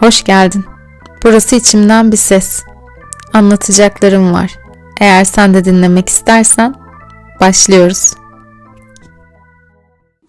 Hoş geldin. Burası içimden bir ses. Anlatacaklarım var. Eğer sen de dinlemek istersen başlıyoruz.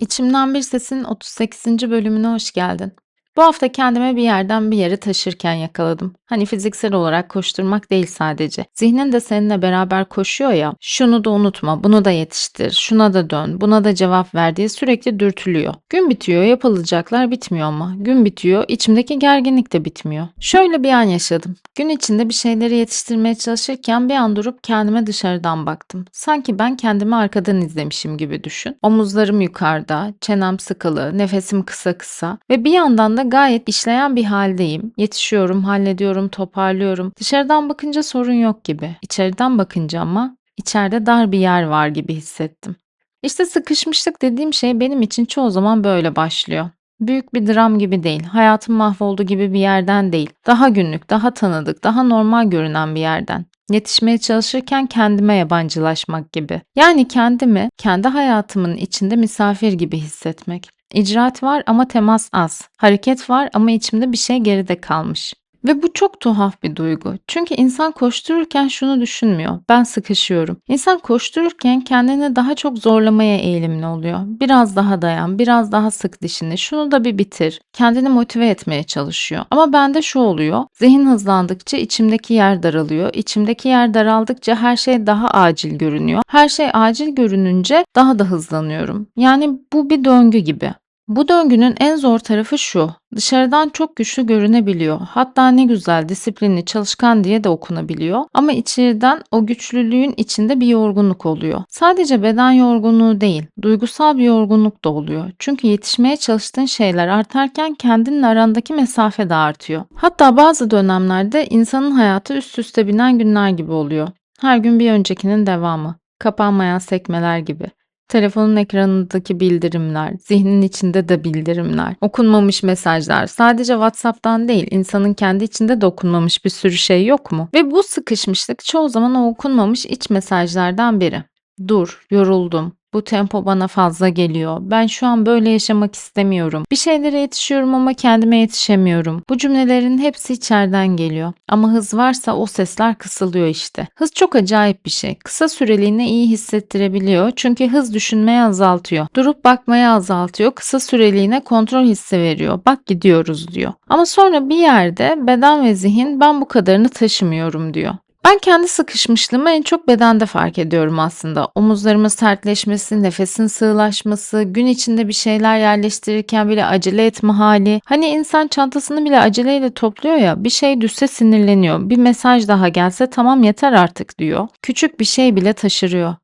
İçimden bir sesin 38. bölümüne hoş geldin. Bu hafta kendime bir yerden bir yere taşırken yakaladım. Hani fiziksel olarak koşturmak değil sadece. Zihnin de seninle beraber koşuyor ya. Şunu da unutma, bunu da yetiştir, şuna da dön, buna da cevap ver diye sürekli dürtülüyor. Gün bitiyor, yapılacaklar bitmiyor ama. Gün bitiyor, içimdeki gerginlik de bitmiyor. Şöyle bir an yaşadım. Gün içinde bir şeyleri yetiştirmeye çalışırken bir an durup kendime dışarıdan baktım. Sanki ben kendimi arkadan izlemişim gibi düşün. Omuzlarım yukarıda, çenem sıkılı, nefesim kısa kısa ve bir yandan da gayet işleyen bir haldeyim. Yetişiyorum, hallediyorum, toparlıyorum. Dışarıdan bakınca sorun yok gibi. İçeriden bakınca ama içeride dar bir yer var gibi hissettim. İşte sıkışmışlık dediğim şey benim için çoğu zaman böyle başlıyor. Büyük bir dram gibi değil, hayatım mahvoldu gibi bir yerden değil. Daha günlük, daha tanıdık, daha normal görünen bir yerden. Yetişmeye çalışırken kendime yabancılaşmak gibi. Yani kendimi, kendi hayatımın içinde misafir gibi hissetmek. İcraat var ama temas az. Hareket var ama içimde bir şey geride kalmış. Ve bu çok tuhaf bir duygu. Çünkü insan koştururken şunu düşünmüyor. Ben sıkışıyorum. İnsan koştururken kendini daha çok zorlamaya eğilimli oluyor. Biraz daha dayan, biraz daha sık dişini, şunu da bir bitir. Kendini motive etmeye çalışıyor. Ama bende şu oluyor. Zihin hızlandıkça içimdeki yer daralıyor. İçimdeki yer daraldıkça her şey daha acil görünüyor. Her şey acil görününce daha da hızlanıyorum. Yani bu bir döngü gibi. Bu döngünün en zor tarafı şu. Dışarıdan çok güçlü görünebiliyor. Hatta ne güzel, disiplinli, çalışkan diye de okunabiliyor. Ama içeriden o güçlülüğün içinde bir yorgunluk oluyor. Sadece beden yorgunluğu değil, duygusal bir yorgunluk da oluyor. Çünkü yetişmeye çalıştığın şeyler artarken kendinle arandaki mesafe de artıyor. Hatta bazı dönemlerde insanın hayatı üst üste binen günler gibi oluyor. Her gün bir öncekinin devamı. Kapanmayan sekmeler gibi. Telefonun ekranındaki bildirimler, zihnin içinde de bildirimler, okunmamış mesajlar, sadece WhatsApp'tan değil, insanın kendi içinde de okunmamış bir sürü şey yok mu? Ve bu sıkışmışlık çoğu zaman o okunmamış iç mesajlardan biri. Dur, yoruldum. Bu tempo bana fazla geliyor. Ben şu an böyle yaşamak istemiyorum. Bir şeylere yetişiyorum ama kendime yetişemiyorum. Bu cümlelerin hepsi içeriden geliyor. Ama hız varsa o sesler kısılıyor işte. Hız çok acayip bir şey. Kısa süreliğine iyi hissettirebiliyor. Çünkü hız düşünmeyi azaltıyor. Durup bakmayı azaltıyor. Kısa süreliğine kontrol hissi veriyor. Bak gidiyoruz diyor. Ama sonra bir yerde beden ve zihin ben bu kadarını taşımıyorum diyor. Ben kendi sıkışmışlığımı en çok bedende fark ediyorum aslında. Omuzlarımın sertleşmesi, nefesin sığlaşması, gün içinde bir şeyler yerleştirirken bile acele etme hali. Hani insan çantasını bile aceleyle topluyor ya, bir şey düşse sinirleniyor. Bir mesaj daha gelse tamam yeter artık diyor. Küçük bir şey bile taşırıyor.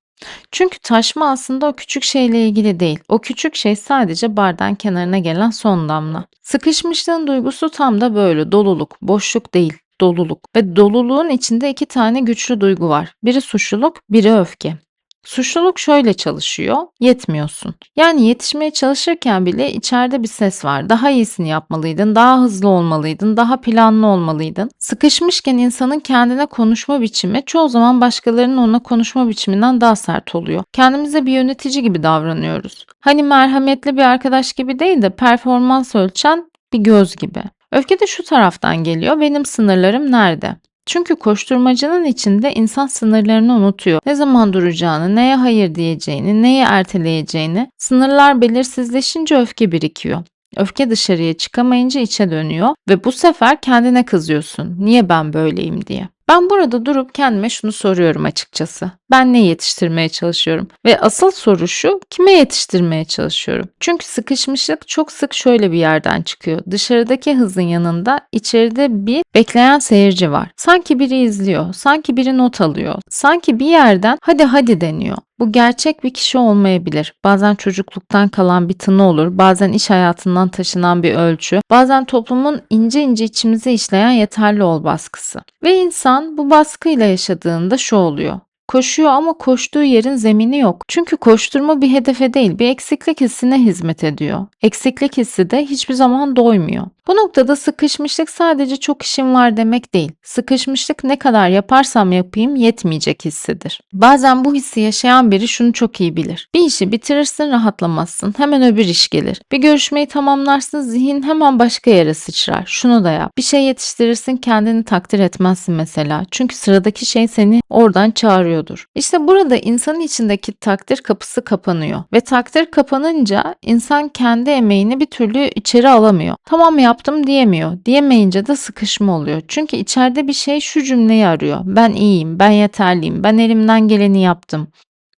Çünkü taşma aslında o küçük şeyle ilgili değil. O küçük şey sadece bardağın kenarına gelen son damla. Sıkışmışlığın duygusu tam da böyle doluluk, boşluk değil doluluk ve doluluğun içinde iki tane güçlü duygu var. Biri suçluluk, biri öfke. Suçluluk şöyle çalışıyor, yetmiyorsun. Yani yetişmeye çalışırken bile içeride bir ses var. Daha iyisini yapmalıydın, daha hızlı olmalıydın, daha planlı olmalıydın. Sıkışmışken insanın kendine konuşma biçimi çoğu zaman başkalarının ona konuşma biçiminden daha sert oluyor. Kendimize bir yönetici gibi davranıyoruz. Hani merhametli bir arkadaş gibi değil de performans ölçen bir göz gibi. Öfke de şu taraftan geliyor. Benim sınırlarım nerede? Çünkü koşturmacının içinde insan sınırlarını unutuyor. Ne zaman duracağını, neye hayır diyeceğini, neyi erteleyeceğini. Sınırlar belirsizleşince öfke birikiyor. Öfke dışarıya çıkamayınca içe dönüyor ve bu sefer kendine kızıyorsun. Niye ben böyleyim diye. Ben burada durup kendime şunu soruyorum açıkçası. Ben ne yetiştirmeye çalışıyorum? Ve asıl soru şu, kime yetiştirmeye çalışıyorum? Çünkü sıkışmışlık çok sık şöyle bir yerden çıkıyor. Dışarıdaki hızın yanında içeride bir bekleyen seyirci var. Sanki biri izliyor, sanki biri not alıyor. Sanki bir yerden hadi hadi deniyor. Bu gerçek bir kişi olmayabilir. Bazen çocukluktan kalan bir tını olur, bazen iş hayatından taşınan bir ölçü, bazen toplumun ince ince içimize işleyen yeterli ol baskısı. Ve insan bu baskıyla yaşadığında şu oluyor. Koşuyor ama koştuğu yerin zemini yok. Çünkü koşturma bir hedefe değil, bir eksiklik hissine hizmet ediyor. Eksiklik hissi de hiçbir zaman doymuyor. Bu noktada sıkışmışlık sadece çok işim var demek değil. Sıkışmışlık ne kadar yaparsam yapayım yetmeyecek hissidir. Bazen bu hissi yaşayan biri şunu çok iyi bilir. Bir işi bitirirsin rahatlamazsın. Hemen öbür iş gelir. Bir görüşmeyi tamamlarsın zihin hemen başka yere sıçrar. Şunu da yap. Bir şey yetiştirirsin kendini takdir etmezsin mesela. Çünkü sıradaki şey seni oradan çağırıyordur. İşte burada insanın içindeki takdir kapısı kapanıyor. Ve takdir kapanınca insan kendi emeğini bir türlü içeri alamıyor. Tamam yaptım diyemiyor. Diyemeyince de sıkışma oluyor. Çünkü içeride bir şey şu cümleyi arıyor. Ben iyiyim, ben yeterliyim, ben elimden geleni yaptım.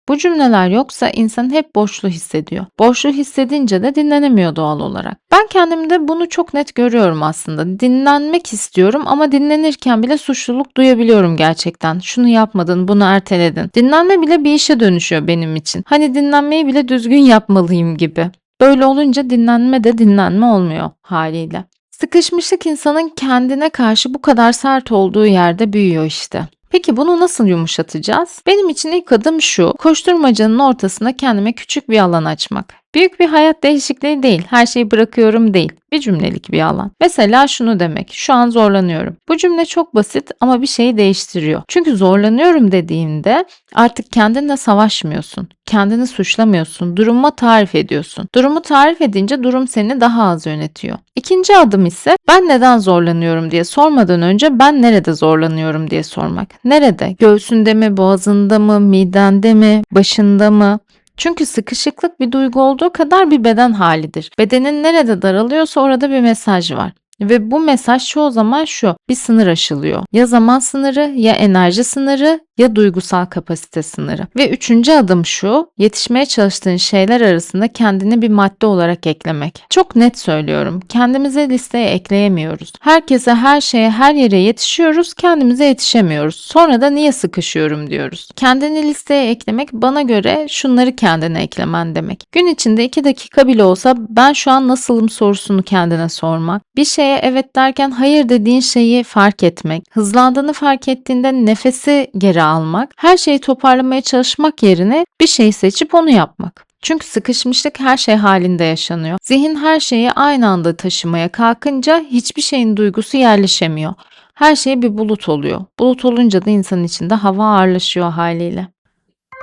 Bu cümleler yoksa insan hep boşluğu hissediyor. Boşluğu hissedince de dinlenemiyor doğal olarak. Ben kendimde bunu çok net görüyorum aslında. Dinlenmek istiyorum ama dinlenirken bile suçluluk duyabiliyorum gerçekten. Şunu yapmadın, bunu erteledin. Dinlenme bile bir işe dönüşüyor benim için. Hani dinlenmeyi bile düzgün yapmalıyım gibi. Böyle olunca dinlenme de dinlenme olmuyor haliyle. Sıkışmışlık insanın kendine karşı bu kadar sert olduğu yerde büyüyor işte. Peki bunu nasıl yumuşatacağız? Benim için ilk adım şu. Koşturmacanın ortasına kendime küçük bir alan açmak. Büyük bir hayat değişikliği değil. Her şeyi bırakıyorum değil. Bir cümlelik bir alan. Mesela şunu demek. Şu an zorlanıyorum. Bu cümle çok basit ama bir şeyi değiştiriyor. Çünkü zorlanıyorum dediğinde artık kendinle savaşmıyorsun. Kendini suçlamıyorsun. Duruma tarif ediyorsun. Durumu tarif edince durum seni daha az yönetiyor. İkinci adım ise ben neden zorlanıyorum diye sormadan önce ben nerede zorlanıyorum diye sormak. Nerede? Göğsünde mi, boğazında mı, midende mi, başında mı? Çünkü sıkışıklık bir duygu olduğu kadar bir beden halidir. Bedenin nerede daralıyorsa orada bir mesaj var. Ve bu mesaj çoğu zaman şu, bir sınır aşılıyor. Ya zaman sınırı, ya enerji sınırı, ya duygusal kapasite sınırı. Ve üçüncü adım şu, yetişmeye çalıştığın şeyler arasında kendini bir madde olarak eklemek. Çok net söylüyorum, kendimize listeye ekleyemiyoruz. Herkese, her şeye, her yere yetişiyoruz, kendimize yetişemiyoruz. Sonra da niye sıkışıyorum diyoruz. Kendini listeye eklemek bana göre şunları kendine eklemen demek. Gün içinde iki dakika bile olsa ben şu an nasılım sorusunu kendine sormak. Bir şeye evet derken hayır dediğin şeyi fark etmek. Hızlandığını fark ettiğinde nefesi geri almak. Her şeyi toparlamaya çalışmak yerine bir şey seçip onu yapmak. Çünkü sıkışmışlık her şey halinde yaşanıyor. Zihin her şeyi aynı anda taşımaya kalkınca hiçbir şeyin duygusu yerleşemiyor. Her şey bir bulut oluyor. Bulut olunca da insanın içinde hava ağırlaşıyor haliyle.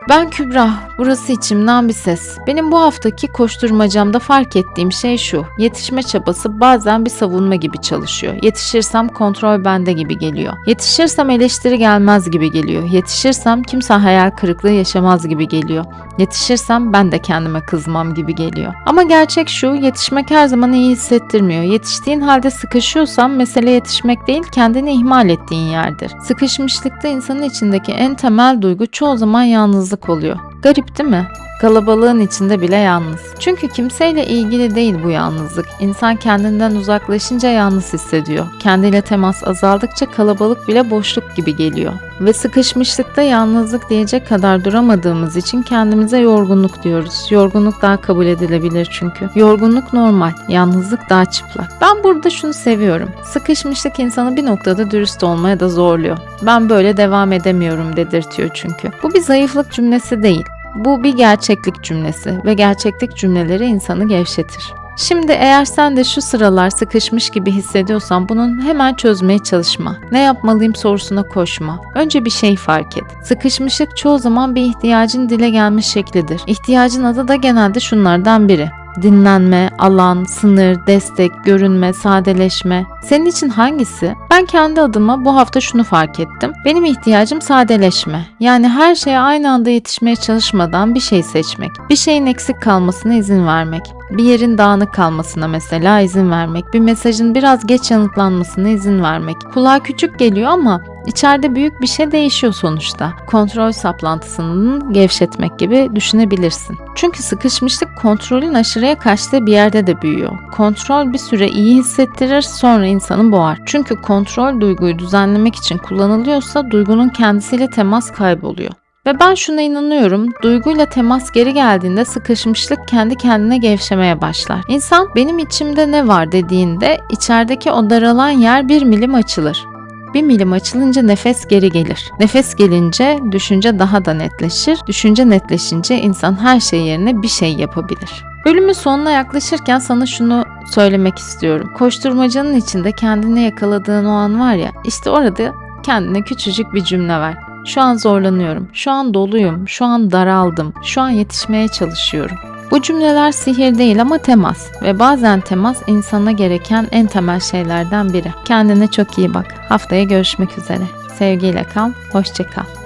Ben Kübra, burası içimden bir ses. Benim bu haftaki koşturmacamda fark ettiğim şey şu. Yetişme çabası bazen bir savunma gibi çalışıyor. Yetişirsem kontrol bende gibi geliyor. Yetişirsem eleştiri gelmez gibi geliyor. Yetişirsem kimse hayal kırıklığı yaşamaz gibi geliyor. Yetişirsem ben de kendime kızmam gibi geliyor. Ama gerçek şu, yetişmek her zaman iyi hissettirmiyor. Yetiştiğin halde sıkışıyorsan mesele yetişmek değil, kendini ihmal ettiğin yerdir. Sıkışmışlıkta insanın içindeki en temel duygu çoğu zaman yalnızlık oluyor. Garip değil mi? Kalabalığın içinde bile yalnız. Çünkü kimseyle ilgili değil bu yalnızlık. İnsan kendinden uzaklaşınca yalnız hissediyor. Kendiyle temas azaldıkça kalabalık bile boşluk gibi geliyor. Ve sıkışmışlıkta yalnızlık diyecek kadar duramadığımız için kendimize yorgunluk diyoruz. Yorgunluk daha kabul edilebilir çünkü. Yorgunluk normal, yalnızlık daha çıplak. Ben burada şunu seviyorum. Sıkışmışlık insanı bir noktada dürüst olmaya da zorluyor. Ben böyle devam edemiyorum dedirtiyor çünkü. Bu bir zayıflık cümlesi değil. Bu bir gerçeklik cümlesi ve gerçeklik cümleleri insanı gevşetir. Şimdi eğer sen de şu sıralar sıkışmış gibi hissediyorsan bunun hemen çözmeye çalışma. Ne yapmalıyım sorusuna koşma. Önce bir şey fark et. Sıkışmışlık çoğu zaman bir ihtiyacın dile gelmiş şeklidir. İhtiyacın adı da genelde şunlardan biri dinlenme, alan, sınır, destek, görünme, sadeleşme. Senin için hangisi? Ben kendi adıma bu hafta şunu fark ettim. Benim ihtiyacım sadeleşme. Yani her şeye aynı anda yetişmeye çalışmadan bir şey seçmek. Bir şeyin eksik kalmasına izin vermek. Bir yerin dağınık kalmasına mesela izin vermek. Bir mesajın biraz geç yanıtlanmasına izin vermek. Kulağa küçük geliyor ama içeride büyük bir şey değişiyor sonuçta. Kontrol saplantısını gevşetmek gibi düşünebilirsin. Çünkü sıkışmışlık kontrolün aşırıya kaçtığı bir yerde de büyüyor. Kontrol bir süre iyi hissettirir sonra insanı boğar. Çünkü kontrol duyguyu düzenlemek için kullanılıyorsa duygunun kendisiyle temas kayboluyor. Ve ben şuna inanıyorum, duyguyla temas geri geldiğinde sıkışmışlık kendi kendine gevşemeye başlar. İnsan benim içimde ne var dediğinde içerideki o daralan yer bir milim açılır. Bir milim açılınca nefes geri gelir. Nefes gelince düşünce daha da netleşir. Düşünce netleşince insan her şey yerine bir şey yapabilir. Bölümün sonuna yaklaşırken sana şunu söylemek istiyorum. Koşturmacanın içinde kendini yakaladığın o an var ya, işte orada kendine küçücük bir cümle ver. Şu an zorlanıyorum, şu an doluyum, şu an daraldım, şu an yetişmeye çalışıyorum. Bu cümleler sihir değil ama temas ve bazen temas insana gereken en temel şeylerden biri. Kendine çok iyi bak. Haftaya görüşmek üzere. Sevgiyle kal, hoşça kal.